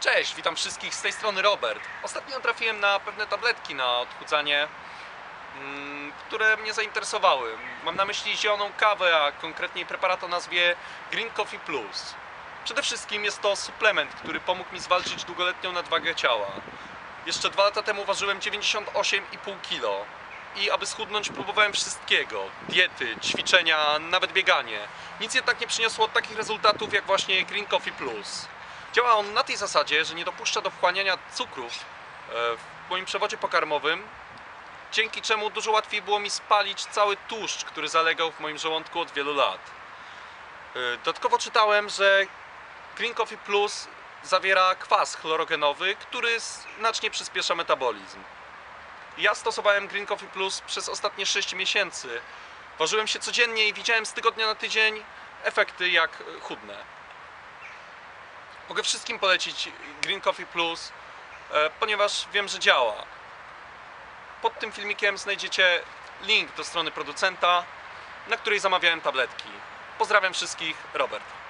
Cześć, witam wszystkich z tej strony Robert. Ostatnio trafiłem na pewne tabletki na odchudzanie, mm, które mnie zainteresowały. Mam na myśli zieloną kawę, a konkretniej preparat o nazwie Green Coffee Plus. Przede wszystkim jest to suplement, który pomógł mi zwalczyć długoletnią nadwagę ciała. Jeszcze dwa lata temu ważyłem 98,5 kg i aby schudnąć próbowałem wszystkiego. Diety, ćwiczenia, nawet bieganie. Nic jednak nie przyniosło takich rezultatów jak właśnie Green Coffee Plus. Działa on na tej zasadzie, że nie dopuszcza do wchłaniania cukrów e, w moim przewodzie pokarmowym, dzięki czemu dużo łatwiej było mi spalić cały tłuszcz, który zalegał w moim żołądku od wielu lat. E, Dodatkowo czytałem, że Green Coffee Plus zawiera kwas chlorogenowy, który znacznie przyspiesza metabolizm. Ja stosowałem Green Coffee Plus przez ostatnie 6 miesięcy. Ważyłem się codziennie i widziałem z tygodnia na tydzień efekty jak e, chudnę. Mogę wszystkim polecić Green Coffee Plus, e, ponieważ wiem, że działa. Pod tym filmikiem znajdziecie link do strony producenta, na której zamawiałem tabletki. Pozdrawiam wszystkich, Robert.